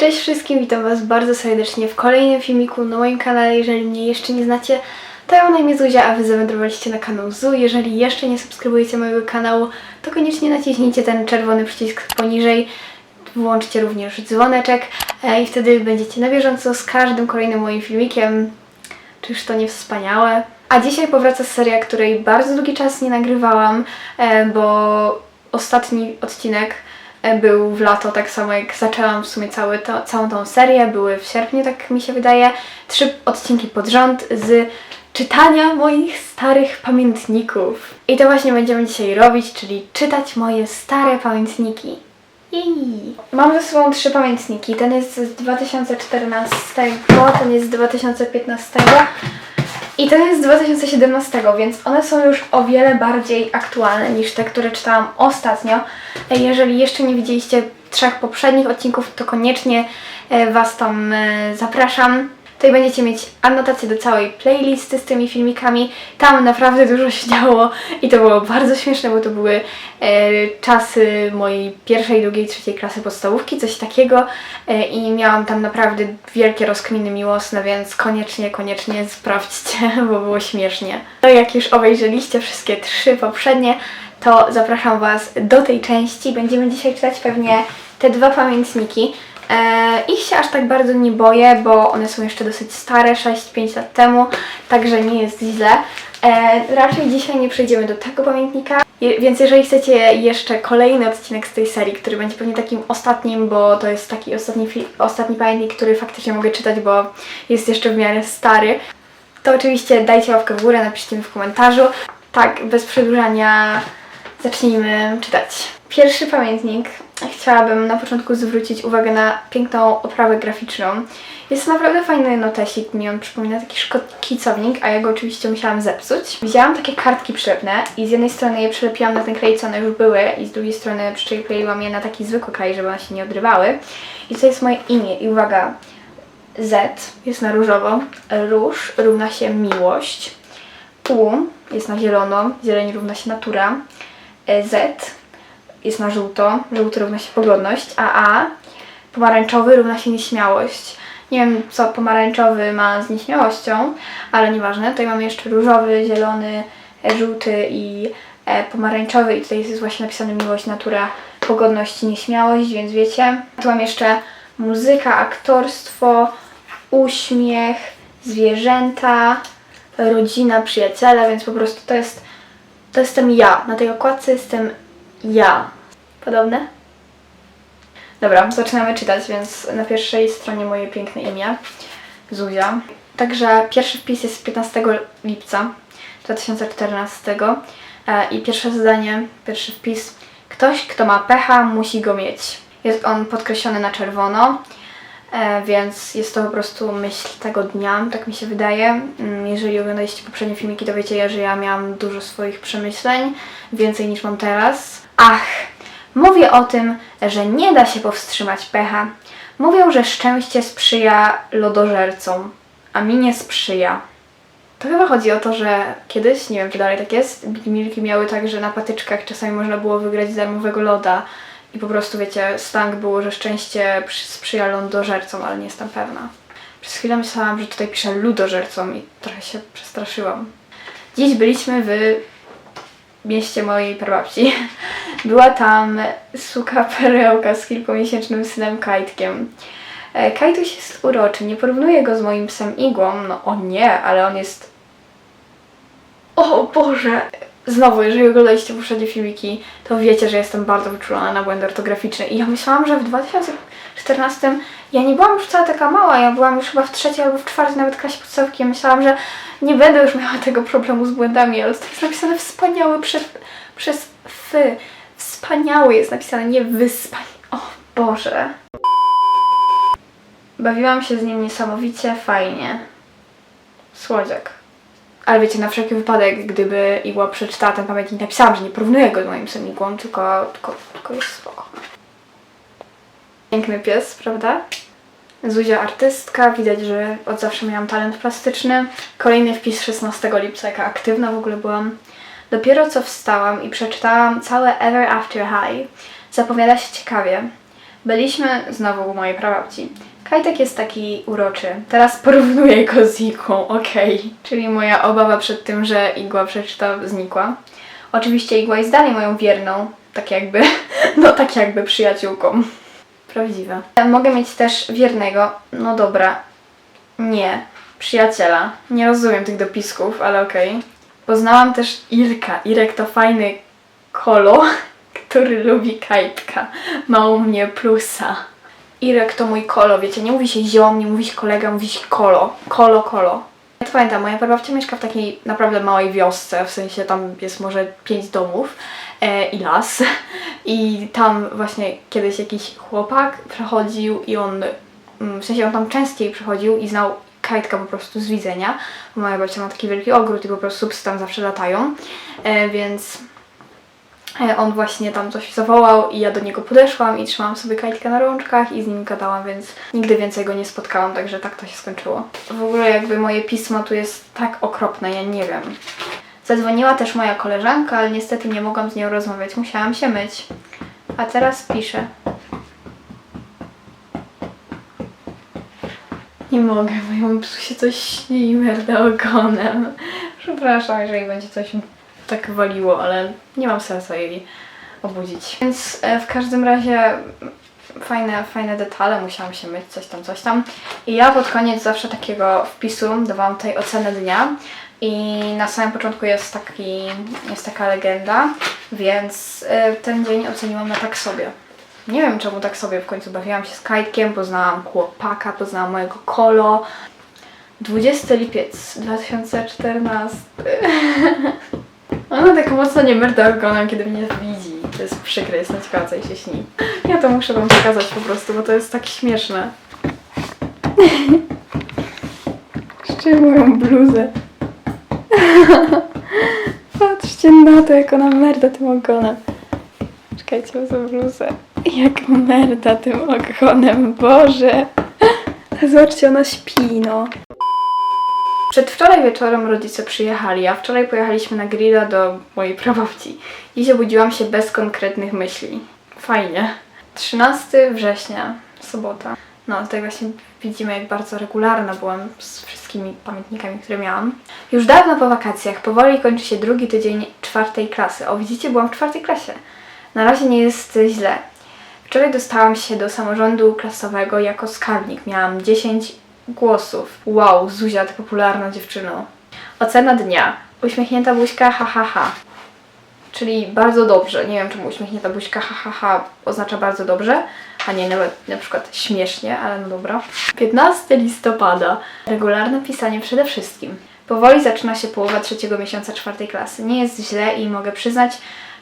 Cześć wszystkim, witam Was bardzo serdecznie w kolejnym filmiku na moim kanale. Jeżeli mnie jeszcze nie znacie, to ja mam na imię Zuzia, a Wy zawędrowaliście na kanał Zu. Jeżeli jeszcze nie subskrybujecie mojego kanału, to koniecznie naciśnijcie ten czerwony przycisk poniżej. Włączcie również dzwoneczek e, i wtedy będziecie na bieżąco z każdym kolejnym moim filmikiem. Czyż to nie wspaniałe? A dzisiaj powraca seria, której bardzo długi czas nie nagrywałam, e, bo ostatni odcinek był w lato, tak samo jak zaczęłam w sumie cały to, całą tą serię. Były w sierpniu, tak mi się wydaje. Trzy odcinki pod rząd z czytania moich starych pamiętników. I to właśnie będziemy dzisiaj robić, czyli czytać moje stare pamiętniki. Jej. Mam ze sobą trzy pamiętniki. Ten jest z 2014, ten jest z 2015 i ten jest z 2017, więc one są już o wiele bardziej aktualne niż te, które czytałam ostatnio. E, Jeżeli jeszcze nie widzieliście trzech poprzednich odcinków, to koniecznie e, Was tam e, zapraszam. Tutaj będziecie mieć anotacje do całej playlisty z tymi filmikami. Tam naprawdę dużo się działo i to było bardzo śmieszne, bo to były e, czasy mojej pierwszej, drugiej, trzeciej klasy podstawówki, coś takiego e, i miałam tam naprawdę wielkie rozkminy miłosne, więc koniecznie, koniecznie sprawdźcie, bo było śmiesznie. No jak już obejrzeliście wszystkie trzy poprzednie, to zapraszam Was do tej części. Będziemy dzisiaj czytać pewnie te dwa pamiętniki. E, ich się aż tak bardzo nie boję, bo one są jeszcze dosyć stare, 6-5 lat temu, także nie jest źle. E, raczej dzisiaj nie przejdziemy do tego pamiętnika, więc jeżeli chcecie jeszcze kolejny odcinek z tej serii, który będzie pewnie takim ostatnim, bo to jest taki ostatni, ostatni pamiętnik, który faktycznie mogę czytać, bo jest jeszcze w miarę stary, to oczywiście dajcie łapkę w górę, napiszcie mi w komentarzu. Tak, bez przedłużania zacznijmy czytać. Pierwszy pamiętnik chciałabym na początku zwrócić uwagę na piękną oprawę graficzną. Jest to naprawdę fajny notesik, mi on przypomina taki szkicownik, a ja go oczywiście musiałam zepsuć. Wzięłam takie kartki przylepne i z jednej strony je przylepiłam na ten klej, co one już były i z drugiej strony przykleiłam je na taki zwykły klej, żeby one się nie odrywały. I to jest moje imię i uwaga, Z jest na różowo, róż równa się miłość, U jest na zielono, zieleń równa się natura, e, Z jest na żółto, żółty równa się pogodność, a A pomarańczowy równa się nieśmiałość. Nie wiem, co pomarańczowy ma z nieśmiałością, ale nieważne. Tutaj mamy jeszcze różowy, zielony, e, żółty i e, pomarańczowy i tutaj jest właśnie napisane miłość, natura, pogodność nieśmiałość, więc wiecie. Tu mam jeszcze muzyka, aktorstwo, uśmiech, zwierzęta, rodzina, przyjaciele, więc po prostu to jest, to jestem ja. Na tej okładce jestem ja. Podobne? Dobra, zaczynamy czytać, więc na pierwszej stronie moje piękne imię, Zuzia. Także pierwszy wpis jest z 15 lipca 2014 e, i pierwsze zadanie, pierwszy wpis. Ktoś, kto ma pecha, musi go mieć. Jest on podkreślony na czerwono, e, więc jest to po prostu myśl tego dnia, tak mi się wydaje. Mm, Jeżeli oglądaliście poprzednie filmiki, to wiecie, że ja miałam dużo swoich przemyśleń, więcej niż mam teraz. Ach, mówię o tym, że nie da się powstrzymać pecha. Mówią, że szczęście sprzyja lodożercom, a mi nie sprzyja. To chyba chodzi o to, że kiedyś, nie wiem czy dalej tak jest, Big Milki miały tak, że na patyczkach czasami można było wygrać darmowego loda i po prostu wiecie, slang było, że szczęście przy- sprzyja lodożercom, ale nie jestem pewna. Przez chwilę myślałam, że tutaj piszę ludożercom i trochę się przestraszyłam. Dziś byliśmy w mieście mojej prababci. Była tam suka perełka z kilkumiesięcznym synem Kajtkiem. E, Kajtuś jest uroczy, nie porównuję go z moim psem Igłą, no o nie, ale on jest... O Boże! Znowu, jeżeli oglądaliście poprzednie filmiki, to wiecie, że jestem bardzo wyczulona na błędy ortograficzne i ja myślałam, że w 2014 ja nie byłam już wcale taka mała, ja byłam już chyba w trzeciej albo w czwartej nawet klasie podstawówki, ja myślałam, że nie będę już miała tego problemu z błędami, ale to jest napisane wspaniały przez, przez fy. Wspaniały jest napisane, nie wyspani. O Boże. Bawiłam się z nim niesamowicie fajnie. Słodziak. Ale wiecie, na wszelki wypadek, gdyby Igła przeczytała ten pamiętnik, napisałam, że nie porównuję go z moim psem Igłą, tylko, tylko, tylko jest spoko. Piękny pies, prawda? Zuzia artystka, widać, że od zawsze miałam talent plastyczny. Kolejny wpis 16 lipca, jaka aktywna w ogóle byłam. Dopiero co wstałam i przeczytałam całe Ever After High. Zapowiada się ciekawie. Byliśmy znowu u mojej prababci. Kajtek jest taki uroczy. Teraz porównuję go z igłą, okej. Czyli moja obawa przed tym, że igła przeczyta, znikła. Oczywiście igła jest dalej moją wierną, tak jakby, no tak jakby przyjaciółką. Prawdziwe. Mogę mieć też wiernego, no dobra, nie, przyjaciela. Nie rozumiem tych dopisków, ale okej. Poznałam też Irka. Irek to fajny kolo, który lubi kajtka. Ma u mnie plusa. Irek to mój kolo, wiecie, nie mówi się ziom, nie mówi się kolega, mówi się kolo. Kolo, kolo. Ja to pamiętam, moja prababcia mieszka w takiej naprawdę małej wiosce, w sensie tam jest może pięć domów i las. I tam właśnie kiedyś jakiś chłopak przechodził i on, mm, w sensie on tam częściej przychodził i znał kajtka po prostu z widzenia, bo moja babcia ma taki wielki ogród i po prostu psy tam zawsze latają, e, więc e, on właśnie tam coś zawołał i ja do niego podeszłam i trzymałam sobie kajtka na rączkach i z nim gadałam, więc nigdy więcej go nie spotkałam, także tak to się skończyło. W ogóle jakby moje pismo tu jest tak okropne, ja nie wiem. Zadzwoniła też moja koleżanka, ale niestety nie mogłam z nią rozmawiać, musiałam się myć. A teraz piszę. Nie mogę, mojemu psu się coś śni i merda ogonem. Przepraszam, jeżeli będzie coś tak waliło, ale nie mam serca jej obudzić. Więc e, w każdym razie fajne, fajne detale, musiałam się myć, coś tam, coś tam. I ja pod koniec zawsze takiego wpisu dawałam tej ocenę dnia. I na samym początku jest, taki, jest taka legenda, więc e, ten dzień oceniłam na tak sobie. Nie wiem czemu tak sobie w końcu bawiłam się z kajtkiem, poznałam chłopaka, poznałam mojego kolo. 20 lipiec 2014. Ona tak mocno nie merda ogonem, kiedy mnie widzi. To jest przykre, ciekawa co jej się śni. Ja to muszę wam pokazać po prostu, bo to jest tak śmieszne. Jeszcze moją bluzę. Patrzcie na to, jak ona merda tym ogonem. Czekajcie, wezmę bluzę. Jak merda tym ogonem, Boże. Zobaczcie, ona śpi, no. Przedwczoraj wieczorem rodzice przyjechali, a wczoraj pojechaliśmy na grilla do mojej prababci. Dziś obudziłam się bez konkretnych myśli. Fajnie. 13 września, sobota. No, tutaj właśnie widzimy, jak bardzo regularna byłam z wszystkimi pamiętnikami, które miałam. Już dawno po wakacjach, powoli kończy się drugi tydzień czwartej klasy. O, widzicie, byłam w czwartej klasie. Na razie nie jest źle. Wczoraj dostałam się do samorządu klasowego jako skarbnik. Miałam 10 głosów. Wow, Zuzia, ty popularna dziewczyno. Ocena dnia. Uśmiechnięta buźka, ha, ha, ha. Czyli bardzo dobrze. Nie wiem, czemu uśmiechnięta buźka, ha, ha, ha oznacza bardzo dobrze, a nie nawet na przykład śmiesznie, ale no dobra. 15 listopada. Regularne pisanie przede wszystkim. Powoli zaczyna się połowa trzeciego miesiąca czwartej klasy. Nie jest źle i mogę przyznać,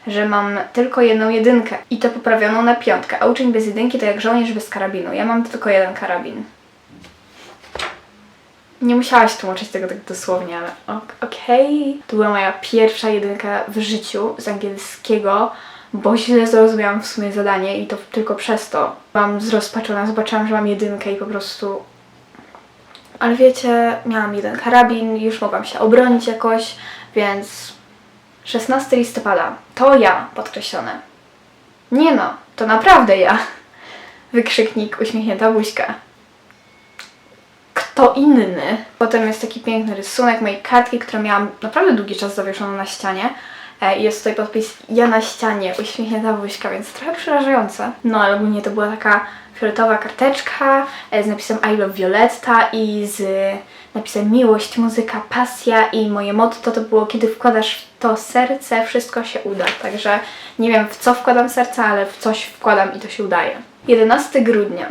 że mam tylko jedną jedynkę i to poprawioną na piątkę, a uczeń bez jedynki to jak żołnierz bez karabinu. Ja mam tylko jeden karabin. Nie musiałaś tłumaczyć tego tak dosłownie, ale ok- okej. To była moja pierwsza jedynka w życiu z angielskiego, bo źle zrozumiałam w sumie zadanie i to tylko przez to. Byłam zrozpaczona, zobaczyłam, że mam jedynkę i po prostu... Ale wiecie, miałam jeden karabin, już mogłam się obronić jakoś, więc 16 listopada. To ja, podkreślone. Nie no, to naprawdę ja. Wykrzyknik, uśmiechnięta buźka. Kto inny? Potem jest taki piękny rysunek mojej kartki, którą miałam naprawdę długi czas zawieszoną na ścianie. E, Jest tutaj podpis ja na ścianie, uśmiechnięta buźka, więc trochę przerażające. No ale ogólnie to była taka fioletowa karteczka e, z napisem I love Violetta i z napisem miłość, muzyka, pasja i moje motto to było kiedy wkładasz w to serce, wszystko się uda. Także nie wiem w co wkładam serce, ale w coś wkładam i to się udaje. 11 grudnia.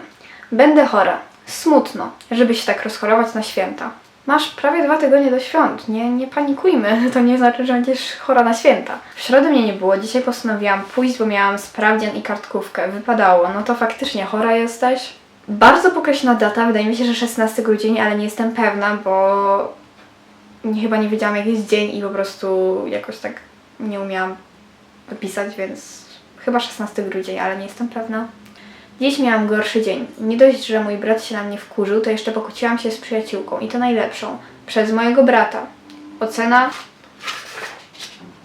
Będę chora. Smutno, żeby się tak rozchorować na święta. Masz prawie dwa tygodnie do świąt. Nie, nie panikujmy. To nie znaczy, że będziesz chora na święta. W środę mnie nie było. Dzisiaj postanowiłam pójść, bo miałam sprawdzian i kartkówkę. Wypadało. No to faktycznie chora jesteś. Bardzo pokreślona data. Wydaje mi się, że 16 grudzień, ale nie jestem pewna, bo nie, chyba nie wiedziałam jaki jest dzień i po prostu jakoś tak nie umiałam wypisać, więc chyba 16 grudzień, ale nie jestem pewna. Dziś miałam gorszy dzień. Nie dość, że mój brat się na mnie wkurzył, to jeszcze pokłóciłam się z przyjaciółką i to najlepszą. Przez mojego brata. Ocena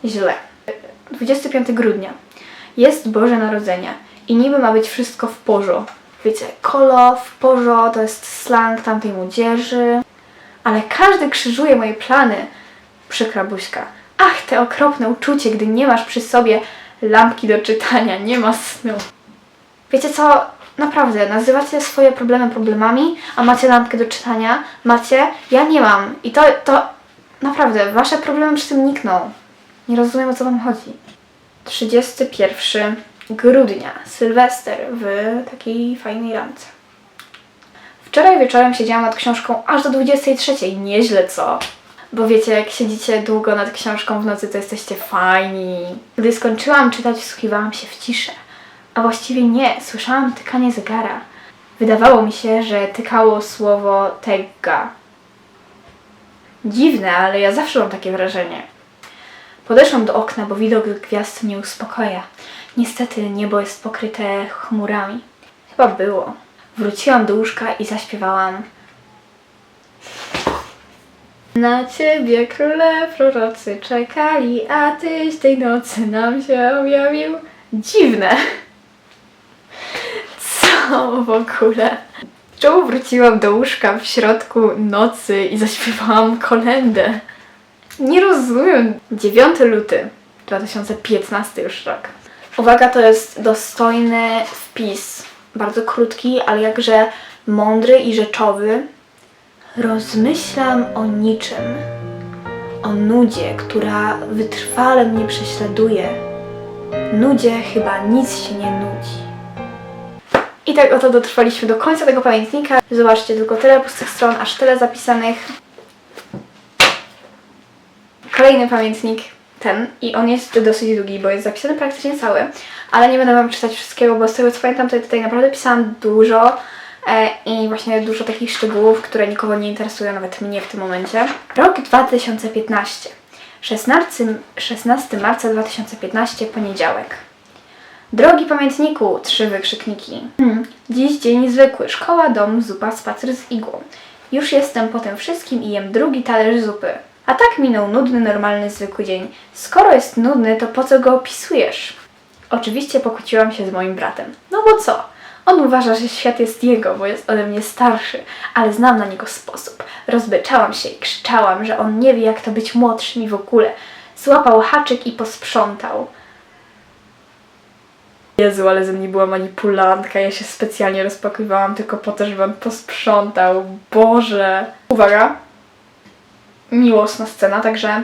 źle. 25 grudnia. Jest Boże Narodzenie i niby ma być wszystko w porządku. Wiecie, kolo, w porządku to jest slang tamtej młodzieży, ale każdy krzyżuje moje plany. Przykra buźka. Ach, te okropne uczucie, gdy nie masz przy sobie lampki do czytania, nie ma snu. Wiecie co? Naprawdę, nazywacie swoje problemy problemami, a macie lampkę do czytania. Macie, ja nie mam. I to, to naprawdę, wasze problemy przy tym nikną. Nie rozumiem o co wam chodzi. 31 grudnia, Sylwester w takiej fajnej randce. Wczoraj wieczorem siedziałam nad książką aż do 23. Nieźle co? Bo wiecie, jak siedzicie długo nad książką w nocy, to jesteście fajni. Gdy skończyłam czytać, wsłuchiwałam się w ciszę. A właściwie nie, słyszałam tykanie zegara. Wydawało mi się, że tykało słowo tegga. Dziwne, ale ja zawsze mam takie wrażenie. Podeszłam do okna, bo widok gwiazd mnie uspokaja. Niestety niebo jest pokryte chmurami. Chyba było. Wróciłam do łóżka i zaśpiewałam. Na ciebie króle prorocy czekali, a tyś tej nocy nam się objawił. Dziwne. W ogóle? Czemu wróciłam do łóżka w środku nocy i zaśpiewałam kolendę? Nie rozumiem. 9 luty 2015 już rok. Uwaga, to jest dostojny wpis. Bardzo krótki, ale jakże mądry i rzeczowy. Rozmyślam o niczym. O nudzie, która wytrwale mnie prześladuje. Nudzie chyba nic się nie nudzi. I tak oto dotrwaliśmy do końca tego pamiętnika. Zobaczcie, tylko tyle pustych stron, aż tyle zapisanych. Kolejny pamiętnik, ten, i on jest dosyć długi, bo jest zapisany praktycznie cały, ale nie będę Wam czytać wszystkiego, bo z tego co pamiętam, to tutaj naprawdę pisałam dużo e, i właśnie dużo takich szczegółów, które nikogo nie interesują, nawet mnie w tym momencie. Rok 2015. 16, 16 marca 2015, poniedziałek. Drogi pamiętniku, trzy wykrzykniki. Hmm, dziś dzień zwykły. Szkoła, dom, zupa, spacer z igłą. Już jestem po tym wszystkim i jem drugi talerz zupy. A tak minął nudny, normalny, zwykły dzień. Skoro jest nudny, to po co go opisujesz? Oczywiście pokłóciłam się z moim bratem. No bo co? On uważa, że świat jest jego, bo jest ode mnie starszy, ale znam na niego sposób. Rozbeczałam się i krzyczałam, że on nie wie, jak to być młodszym i w ogóle. Złapał haczyk i posprzątał. Jezu, ale ze mnie była manipulantka. Ja się specjalnie rozpakiwałam tylko po to, żeby on posprzątał. Boże. Uwaga. Miłosna scena, także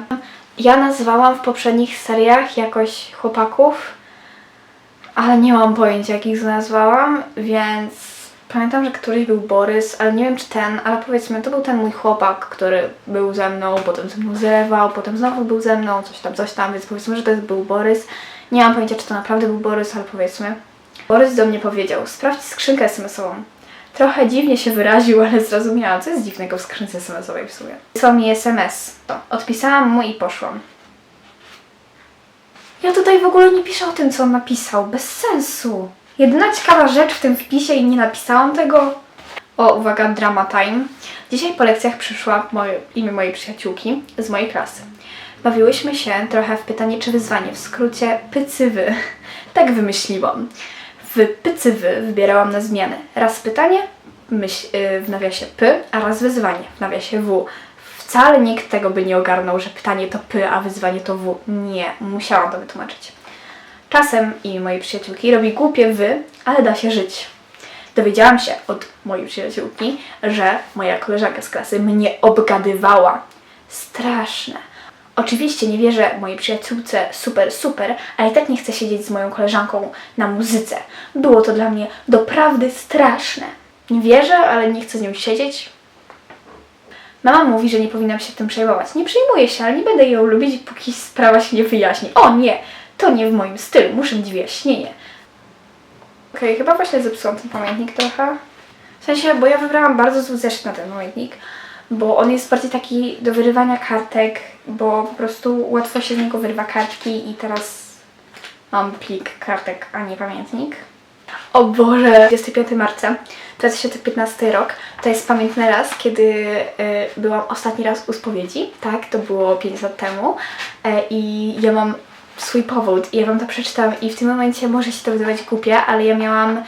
ja nazwałam w poprzednich seriach jakoś chłopaków, ale nie mam pojęcia jakich nazwałam, więc pamiętam, że któryś był Borys, ale nie wiem czy ten, ale powiedzmy, to był ten mój chłopak, który był ze mną, potem ze mną zerwał, potem znowu był ze mną, coś tam, coś tam, więc powiedzmy, że to był Borys. Nie mam pojęcia, czy to naprawdę był Borys, ale powiedzmy. Borys do mnie powiedział, sprawdź skrzynkę SMS-ową. Trochę dziwnie się wyraził, ale zrozumiałam, co jest dziwnego w skrzynce SMS-owej w sumie. Wysłał mi SMS. To. Odpisałam mu i poszłam. Ja tutaj w ogóle nie piszę o tym, co on napisał. Bez sensu. Jedyna ciekawa rzecz w tym wpisie i nie napisałam tego. O, uwaga, drama time. Dzisiaj po lekcjach przyszła moje, imię mojej przyjaciółki z mojej klasy. Bawiłyśmy się trochę w pytanie czy wyzwanie, w skrócie pycywy. Tak wymyśliłam. W pycywy wybierałam na zmianę. Raz pytanie myśl, yy, w nawiasie p, a raz wyzwanie w nawiasie w. Wcale nikt tego by nie ogarnął, że pytanie to p, a wyzwanie to w. Nie, musiałam to wytłumaczyć. Czasem i mojej przyjaciółki robi głupie wy, ale da się żyć. Dowiedziałam się od mojej przyjaciółki, że moja koleżanka z klasy mnie obgadywała. Straszne. Oczywiście nie wierzę mojej przyjaciółce super, super, ale i tak nie chcę siedzieć z moją koleżanką na muzyce. Było to dla mnie doprawdy straszne. Nie wierzę, ale nie chcę z nią siedzieć. Mama mówi, że nie powinnam się tym przejmować. Nie przejmuję się, ale nie będę ją lubić, póki sprawa się nie wyjaśni. O nie, to nie w moim stylu, muszę mieć wyjaśnienie. Okej, chyba właśnie zepsułam ten pamiętnik trochę. W sensie, bo ja wybrałam bardzo zły zeszyt na ten pamiętnik, bo on jest bardziej taki do wyrywania kartek, bo po prostu łatwo się z niego wyrywa kartki i teraz mam plik kartek, a nie pamiętnik. O Boże! 25 marca 2015 rok to jest pamiętny raz, kiedy y, byłam ostatni raz u spowiedzi, tak, to było 5 lat temu y, i ja mam swój powód i ja wam to przeczytam i w tym momencie może się to wydawać głupie, ale ja miałam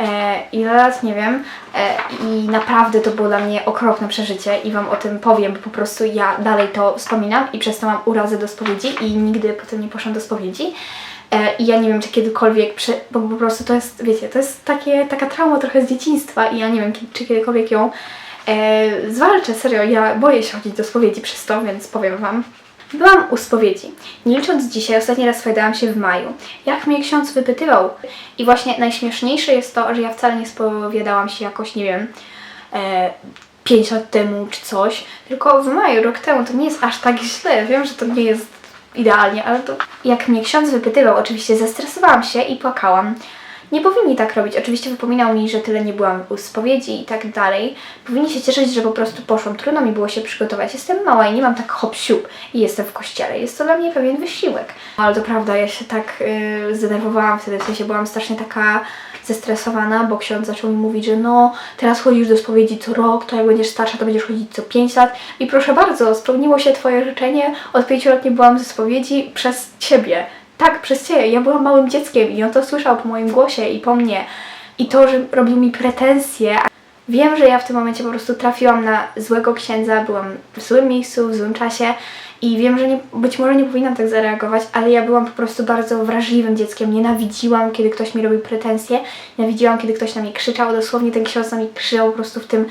e, ile lat, nie wiem e, i naprawdę to było dla mnie okropne przeżycie i wam o tym powiem, bo po prostu ja dalej to wspominam i przez to mam urazę do spowiedzi i nigdy potem nie poszłam do spowiedzi. E, I ja nie wiem, czy kiedykolwiek, przy, bo po prostu to jest, wiecie, to jest takie, taka trauma trochę z dzieciństwa i ja nie wiem, czy kiedykolwiek ją e, zwalczę. Serio, ja boję się chodzić do spowiedzi przez to, więc powiem Wam. Byłam u spowiedzi. Nie licząc dzisiaj, ostatni raz spowiadałam się w maju. Jak mnie ksiądz wypytywał. I właśnie najśmieszniejsze jest to, że ja wcale nie spowiadałam się jakoś, nie wiem, e, 5 lat temu czy coś, tylko w maju, rok temu. To nie jest aż tak źle. Wiem, że to nie jest idealnie, ale to jak mnie ksiądz wypytywał, oczywiście zestresowałam się i płakałam. Nie powinni tak robić. Oczywiście wypominał mi, że tyle nie byłam u spowiedzi i tak dalej. Powinni się cieszyć, że po prostu poszłam. Trudno mi było się przygotować. Jestem mała i nie mam tak hop siup i jestem w kościele. Jest to dla mnie pewien wysiłek. Ale to prawda, ja się tak yy, zdenerwowałam wtedy, w sensie byłam strasznie taka zestresowana, bo ksiądz zaczął mi mówić, że no, teraz chodzisz do spowiedzi co rok, to jak będziesz starsza, to będziesz chodzić co 5 lat. I proszę bardzo, spełniło się Twoje życzenie. Od 5 lat nie byłam ze spowiedzi przez Ciebie. Tak, przez Ciebie. Ja byłam małym dzieckiem i on to słyszał po moim głosie i po mnie. I to, że robił mi pretensje. Wiem, że ja w tym momencie po prostu trafiłam na złego księdza, byłam w złym miejscu, w złym czasie i wiem, że nie, być może nie powinnam tak zareagować, ale ja byłam po prostu bardzo wrażliwym dzieckiem. Nienawidziłam, kiedy ktoś mi robił pretensje, nienawidziłam, kiedy ktoś na mnie krzyczał. Dosłownie ten ksiądz na mnie krzyczał po prostu w tym,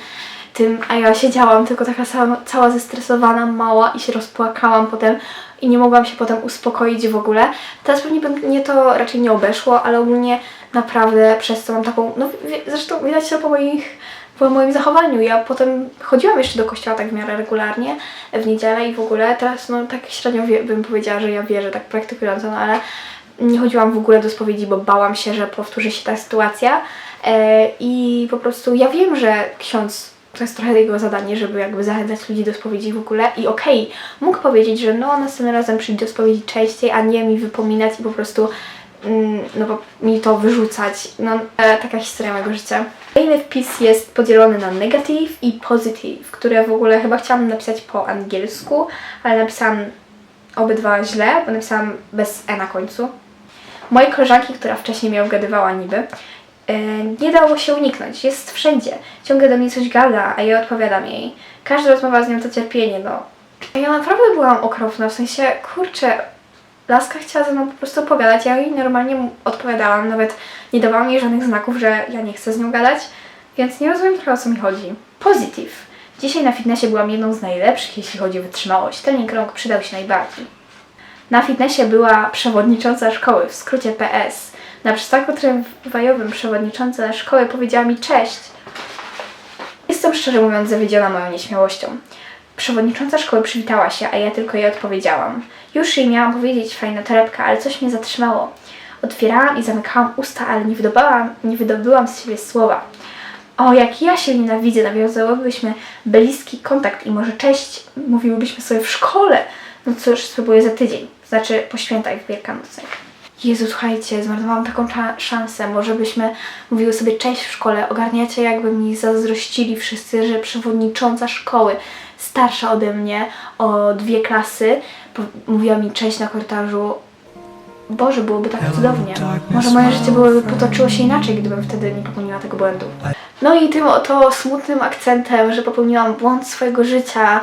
tym a ja siedziałam tylko taka sama, cała zestresowana, mała i się rozpłakałam potem i nie mogłam się potem uspokoić w ogóle. Teraz pewnie mnie to raczej nie obeszło, ale ogólnie naprawdę przez to mam taką, no zresztą widać to po moich po moim zachowaniu. Ja potem chodziłam jeszcze do kościoła tak w miarę regularnie w niedzielę i w ogóle teraz no tak średnio wie, bym powiedziała, że ja wierzę tak praktykująco, no ale nie chodziłam w ogóle do spowiedzi, bo bałam się, że powtórzy się ta sytuacja e, i po prostu ja wiem, że ksiądz to jest trochę jego zadanie, żeby jakby zachęcać ludzi do spowiedzi w ogóle i okej, mógł powiedzieć, że no następnym razem przyjdź do spowiedzi częściej, a nie mi wypominać i po prostu mm, no bo mi to wyrzucać. No e, taka historia mojego życia. Kolejny wpis jest podzielony na negative i positive, które w ogóle chyba chciałam napisać po angielsku, ale napisałam obydwa źle, bo napisałam bez e na końcu. Mojej koleżanki, która wcześniej mnie ugadywała niby, nie dało się uniknąć. Jest wszędzie. Ciągle do mnie coś gada, a ja odpowiadam jej. Każda rozmowa z nią to cierpienie, no. Ja naprawdę byłam okropna, w sensie, kurczę, Laska chciała ze mną po prostu pogadać, ja jej normalnie odpowiadałam, nawet nie dawałam jej żadnych znaków, że ja nie chcę z nią gadać, więc nie rozumiem trochę o co mi chodzi. Positive. Dzisiaj na fitnessie byłam jedną z najlepszych, jeśli chodzi o wytrzymałość. Trening rąk przydał się najbardziej. Na fitnessie była przewodnicząca szkoły, w skrócie PS. Na przystanku tramwajowym przewodnicząca szkoły powiedziała mi cześć. Jestem szczerze mówiąc zawiedziona moją nieśmiałością. Przewodnicząca szkoły przywitała się, a ja tylko jej odpowiedziałam. Już jej miałam powiedzieć, fajna torebka, ale coś mnie zatrzymało. Otwierałam i zamykałam usta, ale nie nie wydobyłam z siebie słowa. O, jak ja się nienawidzę, nawiązałybyśmy bliski kontakt i może cześć mówiłybyśmy sobie w szkole. No cóż, spróbuję za tydzień, znaczy po świętach wielkanocnych. Jezu, słuchajcie, zmarnowałam taką szansę. Może byśmy mówiły sobie cześć w szkole. Ogarniacie, jakby mi zazdrościli wszyscy, że przewodnicząca szkoły, starsza ode mnie o dwie klasy, mówiła mi cześć na korytarzu. Boże, byłoby tak cudownie. Może moje życie byłoby potoczyło się inaczej, gdybym wtedy nie popełniła tego błędu. No i tym oto smutnym akcentem, że popełniłam błąd swojego życia,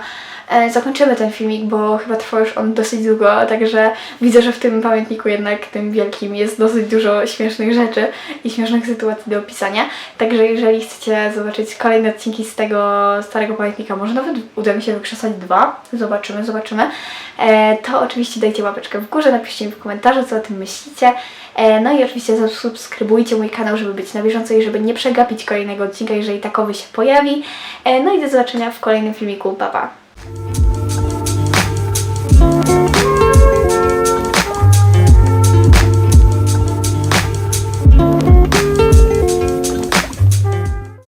zakończymy ten filmik, bo chyba trwa już on dosyć długo, także widzę, że w tym pamiętniku jednak tym wielkim jest dosyć dużo śmiesznych rzeczy i śmiesznych sytuacji do opisania. Także jeżeli chcecie zobaczyć kolejne odcinki z tego starego pamiętnika, może nawet uda mi się wykrzesać dwa, zobaczymy, zobaczymy, e, to oczywiście dajcie łapeczkę w górze, napiszcie mi w komentarzu, co o tym myślicie. E, No i oczywiście zasubskrybujcie mój kanał, żeby być na bieżąco i żeby nie przegapić kolejnego odcinka, jeżeli takowy się pojawi. E, No i do zobaczenia w kolejnym filmiku. Pa, pa! you